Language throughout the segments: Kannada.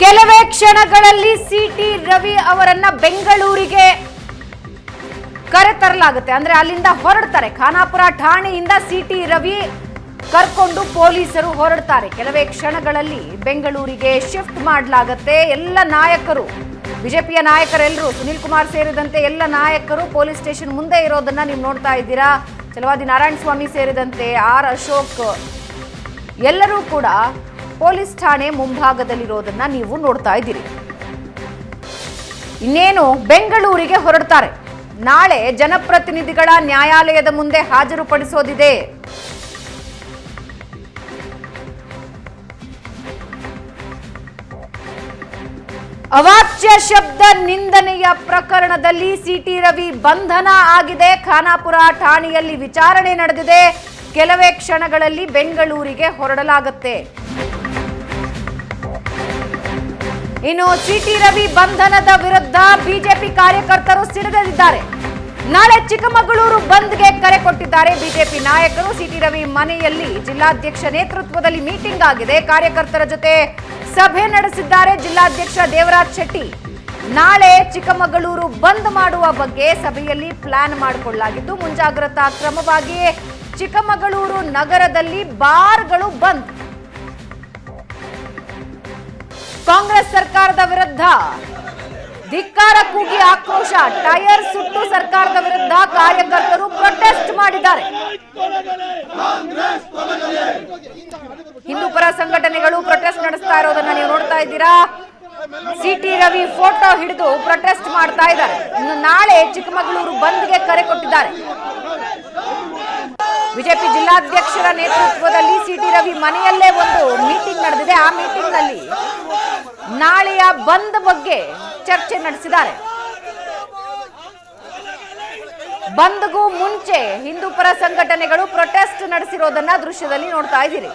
ಕೆಲವೇ ಕ್ಷಣಗಳಲ್ಲಿ ಸಿಟಿ ರವಿ ಅವರನ್ನ ಬೆಂಗಳೂರಿಗೆ ಕರೆತರಲಾಗುತ್ತೆ ಅಂದ್ರೆ ಅಲ್ಲಿಂದ ಹೊರಡ್ತಾರೆ. ಖಾನಾಪುರ ಠಾಣೆಯಿಂದ ಸಿಟಿ ರವಿ ಕರ್ಕೊಂಡು ಪೊಲೀಸರು ಹೊರಡ್ತಾರೆ. ಕೆಲವೇ ಕ್ಷಣಗಳಲ್ಲಿ ಬೆಂಗಳೂರಿಗೆ ಶಿಫ್ಟ್ ಮಾಡಲಾಗತ್ತೆ. ಎಲ್ಲ ನಾಯಕರು, ಬಿಜೆಪಿಯ ನಾಯಕರೆಲ್ಲರೂ ಸುನಿಲ್ ಕುಮಾರ್ ಸೇರಿದಂತೆ ಎಲ್ಲ ನಾಯಕರು ಪೊಲೀಸ್ ಸ್ಟೇಷನ್ ಮುಂದೆ ಇರೋದನ್ನ ನೀವು ನೋಡ್ತಾ ಇದ್ದೀರಾ? ಚಲವಾದಿ ನಾರಾಯಣ ಸ್ವಾಮಿ ಸೇರಿದಂತೆ ಆರ್ ಅಶೋಕ್, ಎಲ್ಲರೂ ಕೂಡ ಪೊಲೀಸ್ ಠಾಣೆ ಮುಂಭಾಗದಲ್ಲಿರೋದನ್ನ ನೀವು ನೋಡ್ತಾ ಇದ್ದೀರಿ. ಇನ್ನೇನು ಬೆಂಗಳೂರಿಗೆ ಹೊರಡ್ತಾರೆ. ನಾಳೆ ಜನಪ್ರತಿನಿಧಿಗಳ ನ್ಯಾಯಾಲಯದ ಮುಂದೆ ಹಾಜರುಪಡಿಸೋದಿದೆ. ಅವಾಚ್ಯ ಶಬ್ದ ನಿಂದನೆಯ ಪ್ರಕರಣದಲ್ಲಿ ಸಿಟಿ ರವಿ ಬಂಧನ ಆಗಿದೆ. ಖಾನಾಪುರ ಠಾಣೆಯಲ್ಲಿ ವಿಚಾರಣೆ ನಡೆದಿದೆ. ಕೆಲವೇ ಕ್ಷಣಗಳಲ್ಲಿ ಬೆಂಗಳೂರಿಗೆ ಹೊರಡಲಾಗುತ್ತೆ. ಇನ್ನು ಸಿಟಿ ರವಿ ಬಂಧನದ ವಿರುದ್ಧ ಬಿಜೆಪಿ ಕಾರ್ಯಕರ್ತರು ಸಿಡಿದಿದ್ದಾರೆ ನಾಳೆ ಚಿಕ್ಕಮಗಳೂರು ಬಂದ್ಗೆ ಕರೆ ಕೊಟ್ಟಿದ್ದಾರೆ ಬಿಜೆಪಿ ನಾಯಕರು. ಸಿಟಿ ರವಿ ಮನೆಯಲ್ಲಿ ಜಿಲ್ಲಾಧ್ಯಕ್ಷ ನೇತೃತ್ವದಲ್ಲಿ ಮೀಟಿಂಗ್ ಆಗಿದೆ. ಕಾರ್ಯಕರ್ತರ ಜೊತೆ ಸಭೆ ನಡೆಸಿದ್ದಾರೆ ಜಿಲ್ಲಾಧ್ಯಕ್ಷ ದೇವರಾಜ್ ಶೆಟ್ಟಿ. ನಾಳೆ ಚಿಕ್ಕಮಗಳೂರು ಬಂದ್ ಮಾಡುವ ಬಗ್ಗೆ ಸಭೆಯಲ್ಲಿ ಪ್ಲಾನ್ ಮಾಡಿಕೊಳ್ಳಲಾಗಿದ್ದು, ಮುಂಜಾಗ್ರತಾ ಕ್ರಮವಾಗಿಯೇ ಚಿಕ್ಕಮಗಳೂರು ನಗರದಲ್ಲಿ ಬಾರ್ಗಳು ಬಂದ್. ಕಾಂಗ್ರೆಸ್ ಸರ್ಕಾರದ ವಿರುದ್ಧ ಧಿಕ್ಕಾರ ಕೂಗಿ ಆಕ್ರೋಶ ಟೈರ್ ಸುಟ್ಟು ಸರ್ಕಾರದ ವಿರುದ್ಧ ಕಾರ್ಯಕರ್ತರು ಪ್ರೊಟೆಸ್ಟ್ ಮಾಡಿದ್ದಾರೆ. ಹಿಂದೂ ಪರ ಸಂಘಟನೆಗಳು ಪ್ರೊಟೆಸ್ಟ್ ನಡೆಸ್ತಾ ಇರೋದನ್ನ ನೀವು ನೋಡ್ತಾ ಇದ್ದೀರಾ? ಸಿಟಿ ರವಿ ಫೋಟೋ ಹಿಡಿದು ಪ್ರೊಟೆಸ್ಟ್ ಮಾಡ್ತಾ ಇದ್ದಾರೆ. ಇನ್ನು ನಾಳೆ ಚಿಕ್ಕಮಗಳೂರು ಬಂದ್ಗೆ ಕರೆ ಕೊಟ್ಟಿದ್ದಾರೆ. ಬಿಜೆಪಿ ಜಿಲ್ಲಾಧ್ಯಕ್ಷರ ನೇತೃತ್ವದಲ್ಲಿ ಸಿಟಿ ರವಿ ಮನೆಯಲ್ಲೇ ಒಂದು ಮೀಟಿಂಗ್ ನಡೆದಿದೆ. ಆ ಮೀಟಿಂಗ್ನಲ್ಲಿ ನಾಳೆಯ ಬಂದ್ ಬಗ್ಗೆ ಚರ್ಚೆ ನಡೆಸಿದ್ದಾರೆ. ಬಂದ್ಗೂ ಮುಂಚೆ ಹಿಂದೂ ಪರ ಸಂಘಟನೆಗಳು ಪ್ರೊಟೆಸ್ಟ್ ನಡೆಸಿರೋದನ್ನ ದೃಶ್ಯದಲ್ಲಿ ನೋಡ್ತಾ ಇದ್ದೀರಿ.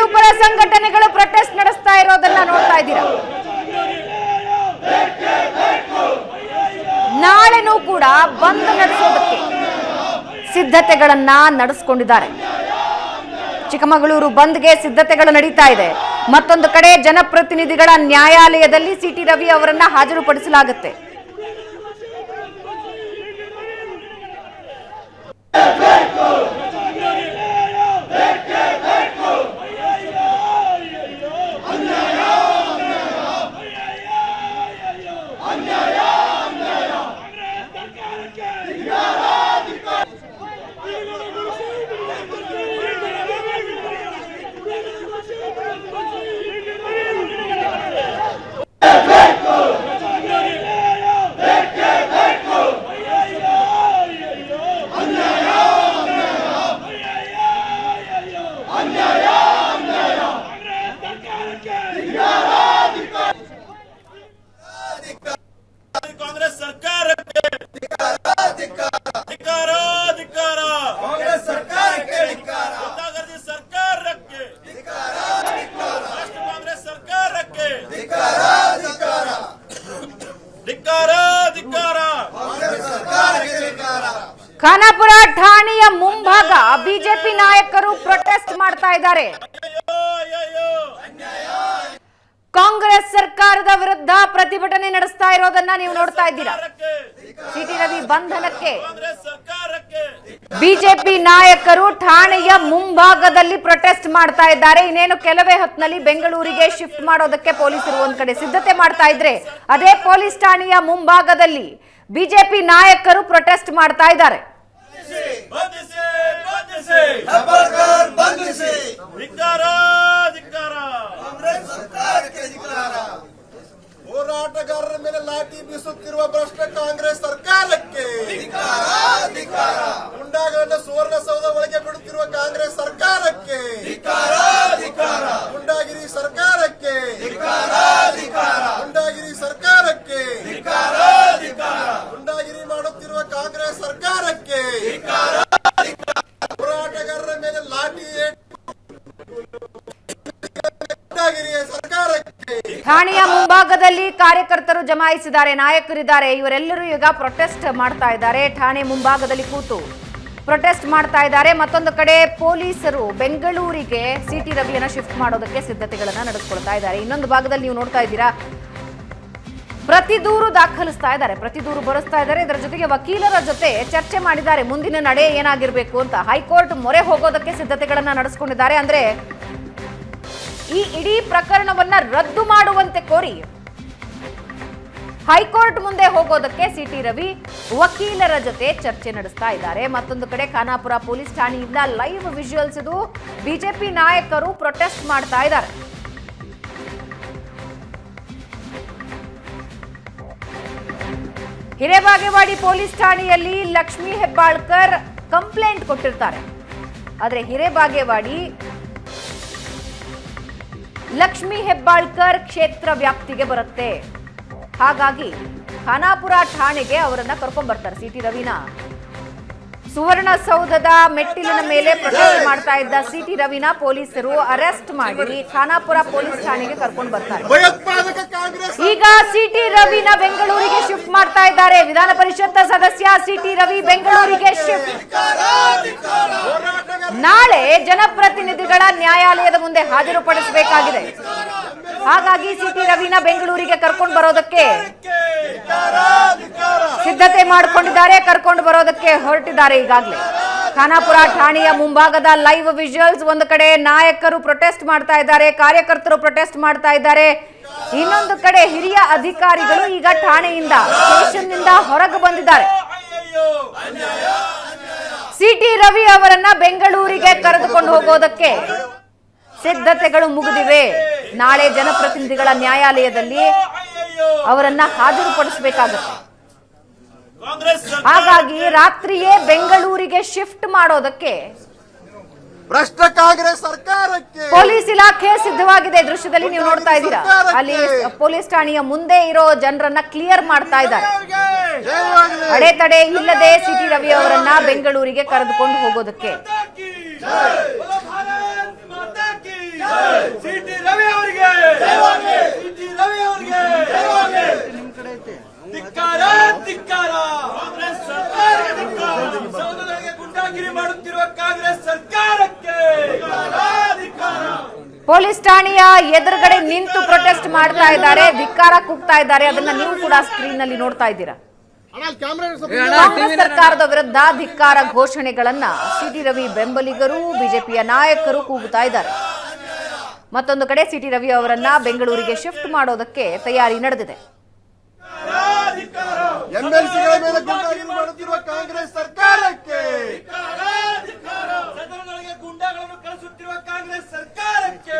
ಹಿಂದೂಪರ ಸಂಘಟನೆಗಳು ಪ್ರೊಟೆಸ್ಟ್ ನಡೆಸ್ತಾ ಇರೋದನ್ನ ನೋಡ್ತಾ ಇದ್ದೀರಾ? ನಾಳೆನೂ ಕೂಡ ಬಂದ್ ನಡೆಸೋದಕ್ಕೆ ಸಿದ್ಧತೆಗಳನ್ನ ನಡೆಸ್ಕೊಂಡಿದ್ದಾರೆ. ಚಿಕ್ಕಮಗಳೂರು ಬಂದ್ಗೆ ಸಿದ್ಧತೆಗಳು ನಡೀತಾ ಇದೆ. ಮತ್ತೊಂದು ಕಡೆ ಜನಪ್ರತಿನಿಧಿಗಳ ನ್ಯಾಯಾಲಯದಲ್ಲಿ ಸಿಟಿ ರವಿ ಅವರನ್ನ ಹಾಜರುಪಡಿಸಲಾಗುತ್ತೆ ಸರ್ಕಾರಕ್ಕೆ ಧಿಕ್ಕಾರ ಧಿಕ್ಕಾರ ಕಾಂಗ್ರೆಸ್ ಸರ್ಕಾರಕ್ಕೆ ಧಿಕ್ಕಾರ ಗುಂಡಾಗರ್ದಿ ಸರ್ಕಾರಕ್ಕೆ ರಾಷ್ಟ್ರ ಕಾಂಗ್ರೆಸ್ ಸರ್ಕಾರಕ್ಕೆ ಧಿಕ್ಕಾರ ಧಿಕ್ಕಾರ ಧಿಕ್ಕಾರ ಧಿಕ್ಕಾರ ಕಾಂಗ್ರೆಸ್ ಸರ್ಕಾರಕ್ಕೆ ಧಿಕ್ಕಾರ ಖಾನಾಪುರ ಠಾಣೆಯ ಮುಂಭಾಗ ಬಿಜೆಪಿ ನಾಯಕರು ಪ್ರೊಟೆಸ್ಟ್ ಮಾಡ್ತಾ ಇದ್ದಾರೆ. ಕಾಂಗ್ರೆಸ್ ಸರ್ಕಾರದ ವಿರುದ್ಧ ಪ್ರತಿಭಟನೆ ನಡೆಸ್ತಾ ಇರೋದನ್ನ ನೀವು ನೋಡ್ತಾ ಇದ್ದೀರಾ? ಸಿಟಿ ರವಿ ಬಂಧನಕ್ಕೆ. ಬಿಜೆಪಿ ನಾಯಕರು ಠಾಣೆಯ ಮುಂಭಾಗದಲ್ಲಿ ಪ್ರೊಟೆಸ್ಟ್ ಮಾಡ್ತಾ ಇದ್ದಾರೆ. ಇನ್ನೇನು ಕೆಲವೇ ಹೊತ್ತಿನಲ್ಲಿ ಬೆಂಗಳೂರಿಗೆ ಶಿಫ್ಟ್ ಮಾಡೋದಕ್ಕೆ ಪೊಲೀಸರು ಒಂದ್ ಕಡೆ ಸಿದ್ಧತೆ ಮಾಡ್ತಾ ಇದ್ರೆ ಅದೇ ಪೊಲೀಸ್ ಠಾಣೆಯ ಮುಂಭಾಗದಲ್ಲಿ ಬಿಜೆಪಿ ನಾಯಕರು ಪ್ರೊಟೆಸ್ಟ್ ಮಾಡ್ತಾ ಇದ್ದಾರೆ. ಬಂಧಿಸಿ ಬಂಧಿಸಿ. ಹೆಬ್ಬಾಳ್ಕರ್ ಬಂಧಿಸಿ. ಧಿಕ್ಕಾರ ಧಿಕ್ಕಾರ. ಕಾಂಗ್ರೆಸ್ ಸರ್ಕಾರಕ್ಕೆ ಧಿಕ್ಕಾರ. ಹೋರಾಟಗಾರರ ಮೇಲೆ ಲಾಠಿ ಬೀಸುತ್ತಿರುವ ಭ್ರಷ್ಟ ಕಾಂಗ್ರೆಸ್ ಸರ್ಕಾರಕ್ಕೆ. ಕಾರ್ಯಕರ್ತರು ಜಮಾಯಿಸಿದ್ದಾರೆ, ನಾಯಕರಿದ್ದಾರೆ. ಇವರೆಲ್ಲರೂ ಈಗ ಪ್ರೊಟೆಸ್ಟ್ ಮಾಡ್ತಾ ಇದ್ದಾರೆ. ಠಾಣೆ ಮುಂಭಾಗದಲ್ಲಿ ಕೂತು ಪ್ರೊಟೆಸ್ಟ್ ಮಾಡ್ತಾ ಇದ್ದಾರೆ. ಮತ್ತೊಂದು ಕಡೆ ಪೊಲೀಸರು ಬೆಂಗಳೂರಿಗೆ ಸಿಟಿ ರವಿಯನ್ನ ಶಿಫ್ಟ್ ಮಾಡೋದಕ್ಕೆ ಸಿದ್ಧತೆಗಳನ್ನು ನಡೆಸ್ಕೊಳ್ತಾ ಇದ್ದಾರೆ. ಇನ್ನೊಂದು ಭಾಗದಲ್ಲಿ ನೀವು ನೋಡ್ತಾ ಇದ್ದೀರಾ, ಪ್ರತಿ ದೂರು ದಾಖಲಿಸ್ತಾ ಇದ್ದಾರೆ, ಪ್ರತಿ ದೂರು ಬರೆಸ್ತಾ ಇದ್ದಾರೆ. ಇದರ ಜೊತೆಗೆ ವಕೀಲರ ಜೊತೆ ಚರ್ಚೆ ಮಾಡಿದ್ದಾರೆ. ಮುಂದಿನ ನಡೆ ಏನಾಗಿರಬೇಕು ಅಂತ ಹೈಕೋರ್ಟ್ ಮೊರೆ ಹೋಗೋದಕ್ಕೆ ಸಿದ್ಧತೆಗಳನ್ನು ನಡೆಸ್ಕೊಂಡಿದ್ದಾರೆ. ಅಂದ್ರೆ ಈ ಇಡೀ ಪ್ರಕರಣವನ್ನ ರದ್ದು ಮಾಡುವಂತೆ ಕೋರಿ ಹೈಕೋರ್ಟ್ ಮುಂದೆ ಹೋಗೋದಕ್ಕೆ ಸಿಟಿ ರವಿ ವಕೀಲರ ಜೊತೆ ಚರ್ಚೆ ನಡೆಸ್ತಾ ಇದ್ದಾರೆ. ಮತ್ತೊಂದು ಕಡೆ ಖಾನಾಪುರ ಪೊಲೀಸ್ ಠಾಣೆಯಿಂದ ಲೈವ್ ವಿಜುವಲ್ಸ್ ಇದು. ಬಿಜೆಪಿ ನಾಯಕರು ಪ್ರೊಟೆಸ್ಟ್ ಮಾಡ್ತಾ ಇದ್ದಾರೆ. ಹಿರೇಬಾಗೇವಾಡಿ ಪೊಲೀಸ್ ಠಾಣೆಯಲ್ಲಿ ಲಕ್ಷ್ಮೀ ಹೆಬ್ಬಾಳ್ಕರ್ ಕಂಪ್ಲೇಂಟ್ ಕೊಟ್ಟಿರ್ತಾರೆ. ಆದರೆ ಹಿರೇಬಾಗೇವಾಡಿ ಲಕ್ಷ್ಮೀ ಹೆಬ್ಬಾಳ್ಕರ್ ಕ್ಷೇತ್ರ ವ್ಯಾಪ್ತಿಗೆ ಬರುತ್ತೆ. ಹಾಗಾಗಿ ಖಾನಾಪುರ ಠಾಣೆಗೆ ಅವರನ್ನ ಕರ್ಕೊಂಡ್ಬರ್ತಾರೆ ಬರ್ತಾರೆ ಸಿಟಿ ರವಿನ. ಸುವರ್ಣಸೌಧದ ಮೆಟ್ಟಿಲಿನ ಮೇಲೆ ಪ್ರಚಾರ ಮಾಡ್ತಾ ಇದ್ದ ಸಿಟಿ ರವಿನ ಪೊಲೀಸರು ಅರೆಸ್ಟ್ ಮಾಡಿ ಖಾನಾಪುರ ಪೊಲೀಸ್ ಠಾಣೆಗೆ ಕರ್ಕೊಂಡು ಬರ್ತಾರೆ. ಈಗ ಸಿ ಟಿ ಸಿಟಿ ರವಿನ ಬೆಂಗಳೂರಿಗೆ ಶಿಫ್ಟ್ ಮಾಡ್ತಾ ಇದ್ದಾರೆ. ವಿಧಾನ ಪರಿಷತ್ ಸದಸ್ಯ ಸಿಟಿ ರವಿ ಬೆಂಗಳೂರಿಗೆ ಶಿಫ್ಟ್. ನಾಳೆ ಜನಪ್ರತಿನಿಧಿಗಳ ನ್ಯಾಯಾಲಯದ ಮುಂದೆ ಹಾಜರುಪಡಿಸಬೇಕಾಗಿದೆ. ಹಾಗಾಗಿ ಸಿಟಿ ರವಿನ ಬೆಂಗಳೂರಿಗೆ ಕರ್ಕೊಂಡು ಬರೋದಕ್ಕೆ ಸಿದ್ಧತೆ ಮಾಡಿಕೊಂಡಿದ್ದಾರೆ, ಕರ್ಕೊಂಡು ಬರೋದಕ್ಕೆ ಹೊರಟಿದ್ದಾರೆ ಈಗಾಗಲೇ. ಖಾನಾಪುರ ಠಾಣೆಯ ಮುಂಭಾಗದ ಲೈವ್ ವಿಜುವಲ್ಸ್ ಒಂದು ಕಡೆ ನಾಯಕರು ಪ್ರೊಟೆಸ್ಟ್ ಮಾಡ್ತಾ ಇದ್ದಾರೆ, ಕಾರ್ಯಕರ್ತರು ಪ್ರೊಟೆಸ್ಟ್ ಮಾಡ್ತಾ ಇದ್ದಾರೆ. ಇನ್ನೊಂದು ಕಡೆ ಹಿರಿಯ ಅಧಿಕಾರಿಗಳು ಈಗ ಠಾಣೆಯಿಂದ ಸ್ಟೇಷನ್ನಿಂದ ಹೊರಗೆ ಬಂದಿದ್ದಾರೆ. ಸಿಟಿ ರವಿ ಅವರನ್ನ ಬೆಂಗಳೂರಿಗೆ ಕರೆದುಕೊಂಡು ಹೋಗೋದಕ್ಕೆ ಸಿದ್ಧತೆಗಳು ಮುಗಿದಿವೆ. ನಾಳೆ ಜನಪ್ರತಿನಿಧಿಗಳ ನ್ಯಾಯಾಲಯದಲ್ಲಿ ಅವರನ್ನ ಹಾಜರುಪಡಿಸಬೇಕಾಗುತ್ತೆ. ಕಾಂಗ್ರೆಸ್ ಸರ್ಕಾರ ಹಾಗಾಗಿ ರಾತ್ರಿಯೇ ಬೆಂಗಳೂರಿಗೆ ಶಿಫ್ಟ್ ಮಾಡೋದಕ್ಕೆ ಭ್ರಷ್ಟ ಕಾಂಗ್ರೆಸ್ ಸರ್ಕಾರಕ್ಕೆ ಪೊಲೀಸ್ ಇಲಾಖೆ ಸಿದ್ಧವಾಗಿದೆ ದೃಶ್ಯದಲ್ಲಿ ನೀವು ನೋಡ್ತಾ ಇದ್ದೀರಾ. ಅಲ್ಲಿ ಪೊಲೀಸ್ ಠಾಣೆಯ ಮುಂದೆ ಇರೋ ಜನರನ್ನ ಕ್ಲಿಯರ್ ಮಾಡ್ತಾ ಇದ್ದಾರೆ. ಅಡೆತಡೆ ಇಲ್ಲದೆ ಸಿಟಿ ರವಿ ಅವರನ್ನ ಬೆಂಗಳೂರಿಗೆ ಕರೆದುಕೊಂಡು ಹೋಗೋದಕ್ಕೆ. ಸಿಟಿ ರವಿ ಅವರಿಗೆ. ಸಿಟಿ ರವಿ ಅವರಿಗೆ. ಧಿಕ್ಕಾರ ಧಿಕ್ಕಾರ. ಕಾಂಗ್ರೆಸ್ ಸೌಧಗಳಿಗೆ ಗುಂಡಾಗಿರಿ ಮಾಡುತ್ತಿರುವ ಕಾಂಗ್ರೆಸ್ ಸರ್ಕಾರಕ್ಕೆ. ಪೊಲೀಸ್ ಠಾಣೆಯ ಎದುರುಗಡೆ ನಿಂತು ಪ್ರೊಟೆಸ್ಟ್ ಮಾಡ್ತಾ ಇದ್ದಾರೆ. ಧಿಕ್ಕಾರ ಕೂಗ್ತಾ ಇದ್ದಾರೆ. ಅದನ್ನ ನೀವು ಕೂಡ ಸ್ಕ್ರೀನ್ನಲ್ಲಿ ನೋಡ್ತಾ ಇದ್ದೀರಾ. ಕಾಂಗ್ರೆಸ್ ಸರ್ಕಾರದ ವಿರುದ್ಧ ಧಿಕ್ಕಾರ ಘೋಷಣೆಗಳನ್ನ ಸಿಟಿ ರವಿ ಬೆಂಬಲಿಗರು ಬಿಜೆಪಿಯ ನಾಯಕರು ಕೂಗುತ್ತಾ ಇದ್ದಾರೆ. ಮತ್ತೊಂದು ಕಡೆ ಸಿಟಿ ರವಿ ಅವರನ್ನ ಬೆಂಗಳೂರಿಗೆ ಶಿಫ್ಟ್ ಮಾಡೋದಕ್ಕೆ ತಯಾರಿ ನಡೆದಿದೆ. ಎಂಎಲ್ಸಿಗಳ ಮೇಲೆ ಗುಂಡಾಗಿರಿ ಕಾಂಗ್ರೆಸ್ ಸರ್ಕಾರಕ್ಕೆ ಸದನಗಳಿಗೆ ಗುಂಡಾಗಳನ್ನು ಕಳಿಸುತ್ತಿರುವ ಕಾಂಗ್ರೆಸ್ ಸರ್ಕಾರಕ್ಕೆ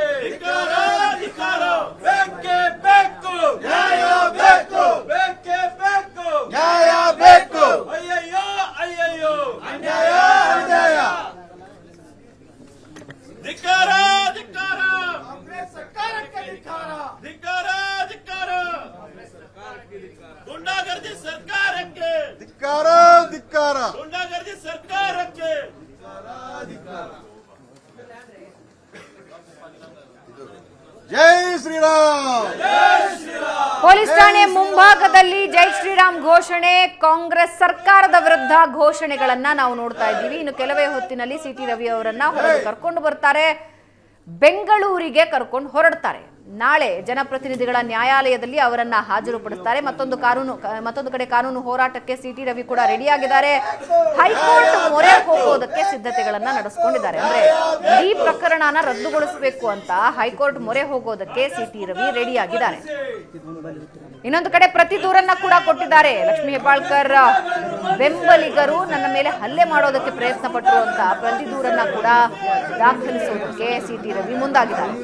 ಬೇಕೇ ಬೇಕು ನ್ಯಾಯ ಬೇಕು ಬೇಕೇ ಬೇಕು ನ್ಯಾಯ ಬೇಕು ಅಯ್ಯಯ್ಯೋ ಅಯ್ಯಯ್ಯೋ ನ್ಯಾಯ ಅನ್ಯಾಯ ಧಿಕ್ಕಾರ ಧಿಕ್ಕಾರ ಸರ್ಕಾರಕ್ಕೆ ಧಿಕ್ಕಾರ. ಧಿಕ್ಕಾರ ಧಿಕ್ಕಾರ ಗುಂಡಾಗರ್ದಿ ಸರ್ಕಾರಕ್ಕೆ ಧಿಕ್ಕಾರ ಧಿಕ್ಕಾರ ಗುಂಡಾಗರ್ದಿ ಸರ್ಕಾರಕ್ಕೆ ಜೈ ಶ್ರೀರಾಮ್. ಪೊಲೀಸ್ ಠಾಣೆ ಮುಂಭಾಗದಲ್ಲಿ ಜೈ ಶ್ರೀರಾಮ್ ಘೋಷಣೆ ಕಾಂಗ್ರೆಸ್ ಸರ್ಕಾರದ ವಿರುದ್ಧ ಘೋಷಣೆಗಳನ್ನ ನಾವು ನೋಡ್ತಾ ಇದ್ದೀವಿ. ಇನ್ನು ಕೆಲವೇ ಹೊತ್ತಿನಲ್ಲಿ ಸಿಟಿ ರವಿ ಅವರನ್ನ ಕರ್ಕೊಂಡು ಬರ್ತಾರೆ. ಬೆಂಗಳೂರಿಗೆ ಕರ್ಕೊಂಡು ಹೊರಡ್ತಾರೆ. ನಾಳೆ ಜನಪ್ರತಿನಿಧಿಗಳ ನ್ಯಾಯಾಲಯದಲ್ಲಿ ಅವರನ್ನ ಹಾಜರುಪಡಿಸ್ತಾರೆ. ಮತ್ತೊಂದು ಕಾನೂನು ಮತ್ತೊಂದು ಕಡೆ ಕಾನೂನು ಹೋರಾಟಕ್ಕೆ ಸಿಟಿ ರವಿ ಕೂಡ ರೆಡಿಯಾಗಿದ್ದಾರೆ ಹೈಕೋರ್ಟ್ ಹೋಗೋದಕ್ಕೆ ಸಿದ್ಧತೆಗಳನ್ನ ನಡೆಸ್ಕೊಂಡಿದ್ದಾರೆ. ಅಂದ್ರೆ ಈ ಪ್ರಕರಣನ ರದ್ದುಗೊಳಿಸಬೇಕು ಅಂತ ಹೈಕೋರ್ಟ್ ಮೊರೆ ಹೋಗೋದಕ್ಕೆ ಸಿಟಿ ರವಿ ರೆಡಿಯಾಗಿದ್ದಾರೆ. ಇನ್ನೊಂದು ಕಡೆ ಪ್ರತಿ ದೂರನ್ನ ಕೂಡ ಕೊಟ್ಟಿದ್ದಾರೆ. ಲಕ್ಷ್ಮೀ ಹೆಬ್ಬಾಳ್ಕರ್, ಬೆಂಬಲಿಗರು ನನ್ನ ಮೇಲೆ ಹಲ್ಲೆ ಮಾಡೋದಕ್ಕೆ ಪ್ರಯತ್ನ ಪಟ್ಟರು ಅಂತ ಪ್ರತಿ ದೂರನ್ನ ಕೂಡ ದಾಖಲಿಸುವುದಕ್ಕೆ ಸಿಟಿ ರವಿ ಮುಂದಾಗಿದ್ದಾರೆ.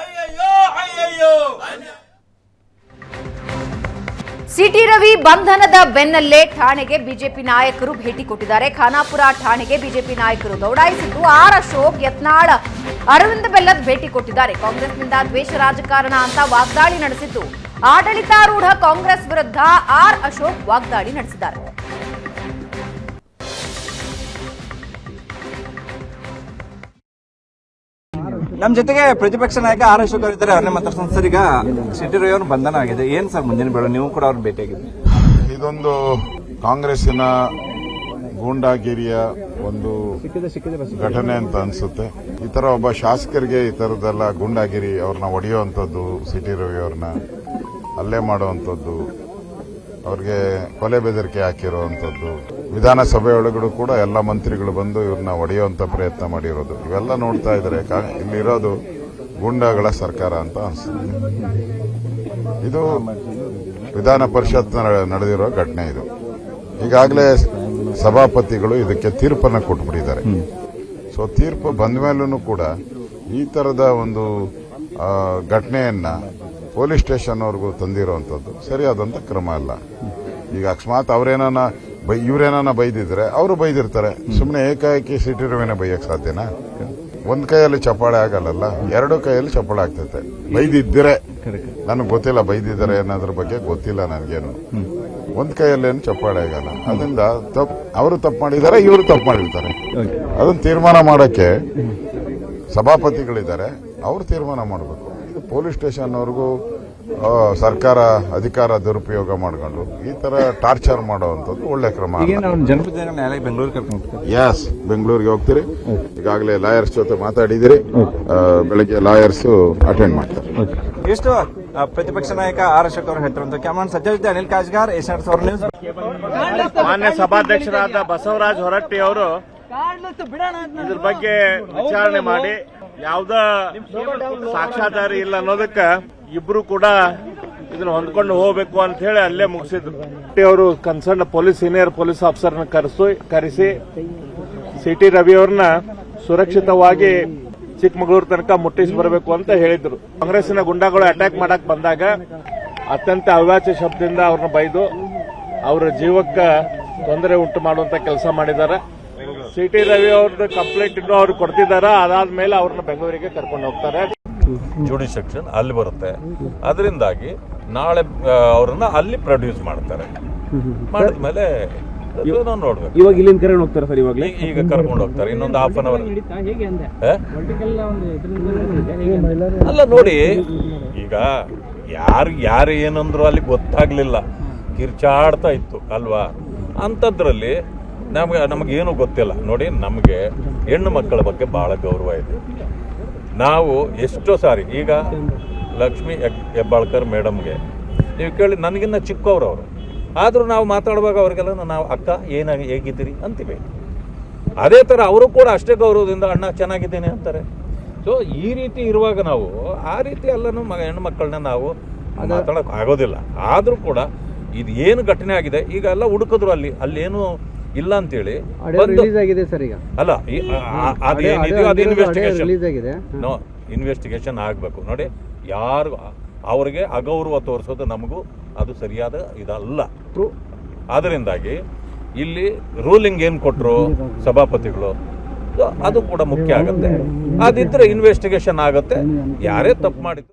ಅಯ್ಯಯ್ಯೋ ಅಯ್ಯಯ್ಯೋ. ಸಿಟಿ ರವಿ ಬಂಧನದ ಬೆನ್ನಲ್ಲೇ ಠಾಣೆಗೆ ಬಿಜೆಪಿ ನಾಯಕರು ಭೇಟಿ ಕೊಟ್ಟಿದ್ದಾರೆ. ಖಾನಾಪುರ ಠಾಣೆಗೆ ಬಿಜೆಪಿ ನಾಯಕರು ದೌಡಾಯಿಸಿದ್ದು ಆರ್ ಅಶೋಕ್ ಯತ್ನಾಳ್. ಅರವಿಂದ ಬೆಲ್ಲದ್ ಭೇಟಿ ಕೊಟ್ಟಿದ್ದಾರೆ. ಕಾಂಗ್ರೆಸ್ನಿಂದ ದ್ವೇಷ ರಾಜಕಾರಣ ಅಂತ ವಾಗ್ದಾಳಿ ನಡೆಸಿದ್ದು. ಆಡಳಿತಾರೂಢ ಕಾಂಗ್ರೆಸ್ ವಿರುದ್ಧ ಆರ್ ಅಶೋಕ್ ವಾಗ್ದಾಳಿ ನಡೆಸಿದ್ದಾರೆ. ನಮ್ಮ ಜೊತೆಗೆ ಪ್ರತಿಪಕ್ಷ ನಾಯಕ ಆರ್ ಅಶೋಕ್ ಅವರು ಇದ್ದಾರೆ. ಅವ್ರನ್ನೇ ಮಾತಾಡ್ತಾರೆ ಸರ್, ಈಗ ಸಿಟಿ ಅವ್ರ ಬಂಧನ ಆಗಿದೆ. ಏನ್ ಸರ್ ಮುಂದಿನ ಬೇಡ ನೀವು ಕೂಡ ಅವ್ರನ್ನ ಭೇಟಿಯಾಗಿದ್ರಿ ಇದೊಂದು ಕಾಂಗ್ರೆಸ್ಸಿನ ಗೂಂಡಾಗಿರಿಯ ಒಂದು ಘಟನೆ ಅಂತ ಅನ್ಸುತ್ತೆ. ಈ ತರ ಒಬ್ಬ ಶಾಸಕರಿಗೆ ಈ ತರದೆಲ್ಲ ಗೂಂಡಾಗಿರಿ ಅವ್ರನ್ನ ಹೊಡೆಯುವಂಥದ್ದು ಸಿಟಿ ರವಿ ಅವ್ರನ್ನ ಹಲ್ಲೆ ಮಾಡುವಂಥದ್ದು, ಅವ್ರಿಗೆ ಕೊಲೆ ಬೆದರಿಕೆ ಹಾಕಿರುವಂಥದ್ದು. ವಿಧಾನಸಭೆ ಒಳಗಡೆ ಕೂಡ ಎಲ್ಲ ಮಂತ್ರಿಗಳು ಬಂದು ಇವ್ರನ್ನ ಒಡೆಯುವಂತ ಪ್ರಯತ್ನ ಮಾಡಿರೋದು. ಇವೆಲ್ಲ ನೋಡ್ತಾ ಇದ್ರೆ ಕಾ- ಇಲ್ಲಿರೋದು ಗೂಂಡಾಗಳ ಸರ್ಕಾರ ಅಂತ ಅನ್ಸುತ್ತೆ. ಇದು ವಿಧಾನ ಪರಿಷತ್ ನಡೆದಿರೋ ಘಟನೆ ಇದು. ಈಗಾಗಲೇ ಸಭಾಪತಿಗಳು ಇದಕ್ಕೆ ತೀರ್ಪನ್ನು ಕೊಟ್ಬಿಟ್ಟಿದ್ದಾರೆ. ಸೊ ತೀರ್ಪು ಬಂದ ಮೇಲೂ ಕೂಡ ಈ ತರದ ಒಂದು ಘಟನೆಯನ್ನ ಪೊಲೀಸ್ ಸ್ಟೇಷನ್ ಅವ್ರಿಗೂ ತಂದಿರುವಂತದ್ದು ಸರಿಯಾದಂತ ಕ್ರಮ ಅಲ್ಲ. ಈಗ ಅಕಸ್ಮಾತ್ ಅವ್ರೇನಾನ ಬೈ ಇವ್ರೇನಾನ ಬೈದಿದ್ರೆ ಅವರು ಬೈದಿರ್ತಾರೆ. ಸುಮ್ಮನೆ ಏಕಾಏಕಿ ಸಿಟಿ ರವಿನ ಬೈಯಕ್ ಸಾಧ್ಯನಾ? ಒಂದ್ ಕೈಯಲ್ಲಿ ಚಪ್ಪಾಳೆ ಆಗಲ್ಲ ಎರಡು ಕೈಯಲ್ಲಿ ಚಪ್ಪಾಳೆ ಆಗ್ತೈತೆ. ಬೈದಿದ್ದರೆ. ನನಗೆ ಗೊತ್ತಿಲ್ಲ ಬೈದಿದ್ದಾರೆ ಅನ್ನೋದ್ರ ಬಗ್ಗೆ ಗೊತ್ತಿಲ್ಲ ನನಗೇನು. ಒಂದ್ ಕೈಯಲ್ಲೇನು ಚಪ್ಪಾಳೆ ಆಗಲ್ಲ. ಅದರಿಂದ ತಪ್ಪು ಅವರು ತಪ್ಪು ಮಾಡಿದ್ದಾರೆ ಇವರು ತಪ್ಪು ಮಾಡಿರ್ತಾರೆ. ಅದನ್ನ ತೀರ್ಮಾನ ಮಾಡಕ್ಕೆ ಸಭಾಪತಿಗಳಿದ್ದಾರೆ ಅವರು ತೀರ್ಮಾನ ಮಾಡಬೇಕು. ಪೊಲೀಸ್ ಸ್ಟೇಷನ್ ಅವ್ರಿಗೂ ಸರ್ಕಾರ ಅಧಿಕಾರ ದುರುಪಯೋಗ ಮಾಡ್ಕೊಂಡು ಈ ತರ ಟಾರ್ಚರ್ ಮಾಡುವಂಥದ್ದು ಒಳ್ಳೆ ಕ್ರಮ ಎಸ್ ಬೆಂಗಳೂರಿಗೆ ಹೋಗ್ತೀರಿ. ಈಗಾಗಲೇ ಲಾಯರ್ಸ್ ಜೊತೆ ಮಾತಾಡಿದಿರಿ. ಆ, ಬೆಳಗ್ಗೆ ಲಾಯರ್ಸ್ ಅಟೆಂಡ್ ಮಾಡ್ತಾರೆ. ಇಷ್ಟು ಆ, ಪ್ರತಿಪಕ್ಷ ನಾಯಕ ಆರ್ ಅಶೋಕ್ ಅವರು ಹೇಳ್ತಾರಂತ Cameron Satyajit Anil Kajgar Asianet Suvarna news. ಮಾನ್ಯ ಸಭಾಧ್ಯಕ್ಷರಾದ ಬಸವರಾಜ್ ಹೊರಟ್ಟಿ ಅವರು ಇದ್ರ ಬಗ್ಗೆ ವಿಚಾರಣೆ ಮಾಡಿ. ಯಾವ್ದ ಸಾಕ್ಷಾಧಾರಿ ಇಲ್ಲ ಅನ್ನೋದಕ್ಕ ಇಬ್ರು ಕೂಡ ಇದನ್ನ ಹೊಂದ್ಕೊಂಡು ಹೋಗ್ಬೇಕು ಅಂತ ಹೇಳಿ ಅಲ್ಲೇ ಮುಗಿಸಿದ್ರು. ಅವರು ಕನ್ಸರ್ನ್ ಪೊಲೀಸ್ ಸೀನಿಯರ್ ಪೊಲೀಸ್ ಆಫೀಸರ್ನ ಕರೆಸಿ ಕರೆಸಿ ಸಿಟಿ ರವಿ ಅವ್ರನ್ನ ಸುರಕ್ಷಿತವಾಗಿ ಚಿಕ್ಕಮಗಳೂರು ತನಕ ಮುಟ್ಟಿಸಿ ಬರಬೇಕು ಅಂತ ಹೇಳಿದ್ರು. ಕಾಂಗ್ರೆಸ್ನ ಗುಂಡಾಗಳು ಅಟ್ಯಾಕ್ ಮಾಡಕ್ ಬಂದಾಗ ಅತ್ಯಂತ ಅವಾಚ್ಯ ಶಬ್ದದಿಂದ ಅವ್ರನ್ನ ಬೈದು ಅವರ ಜೀವಕ್ಕ ತೊಂದರೆ ಉಂಟು ಮಾಡುವಂತ ಕೆಲಸ ಮಾಡಿದ್ದಾರೆ. ಸಿಟಿ ರವಿ ಅವ್ರದ್ದು ಕಂಪ್ಲೇಂಟ್ ಇನ್ನೂ ಅವ್ರು ಕೊಡ್ತಿದ್ದಾರೆ? ಅದಾದ್ಮೇಲೆ ಅವ್ರನ್ನ ಬೆಂಗಳೂರಿಗೆ ಕರ್ಕೊಂಡು ಹೋಗ್ತಾರೆ. ಜುಡಿಸೆಕ್ಷನ್ ಅಲ್ಲಿ ಬರುತ್ತೆ. ಅದರಿಂದಾಗಿ ನಾಳೆ ಅವ್ರನ್ನ ಅಲ್ಲಿ ಪ್ರೊಡ್ಯೂಸ್ ಮಾಡ್ತಾರೆ. ಮಾಡಿದ್ಮೇಲೆ ಮೇಲೆ ನೋಡ್ಬೇಕು. ಇವಾಗ ಇಲ್ಲಿಂದ ಕರ್ಕೊಂಡು ಹೋಗ್ತಾರೆ ಸರ್ ಇವಾಗ ಈಗ- ಕರ್ಕೊಂಡು ಹೋಗ್ತಾರೆ. ಇನ್ನೊಂದು ಹಾಫ್ ಅನ್ ಅವರ್ ಅಲ್ಲ ನೋಡಿ ಈಗ ಯಾರು ಯಾರು ಏನಂದ್ರು ಅಲ್ಲಿ ಗೊತ್ತಾಗ್ಲಿಲ್ಲ. ಕಿರ್ಚಾಡ್ತಾ ಇತ್ತು ಅಲ್ವಾ? ಅಂಥದ್ರಲ್ಲಿ ನಮ್ಗೆ ನಮಗೇನು ಗೊತ್ತಿಲ್ಲ. ನೋಡಿ ನಮಗೆ ಹೆಣ್ಣು ಮಕ್ಕಳ ಬಗ್ಗೆ ಬಹಳ ಗೌರವ ಇದೆ. ನಾವು ಎಷ್ಟೋ ಸಾರಿ ಈಗ ಲಕ್ಷ್ಮಿ ಹೆಬ್- ಹೆಬ್ಬಾಳ್ಕರ್ ಮೇಡಮ್ಗೆ ನೀವು ಕೇಳಿ ನನಗಿನ್ನ ಚಿಕ್ಕವ್ರು ಅವರು ಆದರೂ ನಾವು ಮಾತಾಡುವಾಗ ಅವ್ರಿಗೆಲ್ಲ ನಾವು ಅಕ್ಕ ಏನಾಗಿ ಹೇಗಿದ್ದೀರಿ? ಅಂತೀವಿ. ಅದೇ ಥರ ಅವರು ಕೂಡ ಅಷ್ಟೇ ಗೌರವದಿಂದ ಅಣ್ಣ ಚೆನ್ನಾಗಿದ್ದೀನಿ ಅಂತಾರೆ. ಸೊ ಈ ರೀತಿ ಇರುವಾಗ ನಾವು ಆ ರೀತಿ ಎಲ್ಲನೂ ಮ ಹೆಣ್ಣು ಮಕ್ಕಳನ್ನ ನಾವು ಮಾತಾಡೋಕ್ಕಾಗೋದಿಲ್ಲ ಆದರೂ ಕೂಡ ಇದು ಏನು ಘಟನೆ ಆಗಿದೆ ಈಗ ಎಲ್ಲ ಹುಡುಕಿದ್ರು ಅಲ್ಲಿ ಅಲ್ಲೇನು ಇಲ್ಲ ಅಂತೇಳಿ. ಬಂದು- ರಿಲೀಸ್ ಆಗಿದೆ ಸರ್ ಈಗ. ಅಲ್ಲ ಅದೇನಿದೆಯೋ ಅದು ಇನ್ವೆಸ್ಟಿಗೇಷನ್ ರಿಲೀಸ್ ಆಗಿದೆ. ನೋ ಇನ್ವೆಸ್ಟಿಗೇಷನ್ ಆಗಬೇಕು. ನೋಡಿ ಯಾರು ಅವ್ರಿಗೆ ಅಗೌರವ ತೋರಿಸೋದು ನಮಗೂ ಅದು ಸರಿಯಾದ ಇದಲ್ಲ. ಅದರಿಂದಾಗಿ ಇಲ್ಲಿ ರೂಲಿಂಗ್ ಏನು ಕೊಟ್ಟರು ಸಭಾಪತಿಗಳು? ಅದು ಕೂಡ ಮುಖ್ಯ ಆಗುತ್ತೆ. ಅದಿದ್ರೆ ಇನ್ವೆಸ್ಟಿಗೇಷನ್ ಆಗುತ್ತೆ. ಯಾರೇ ತಪ್ಪು ಮಾಡಿದ್ರು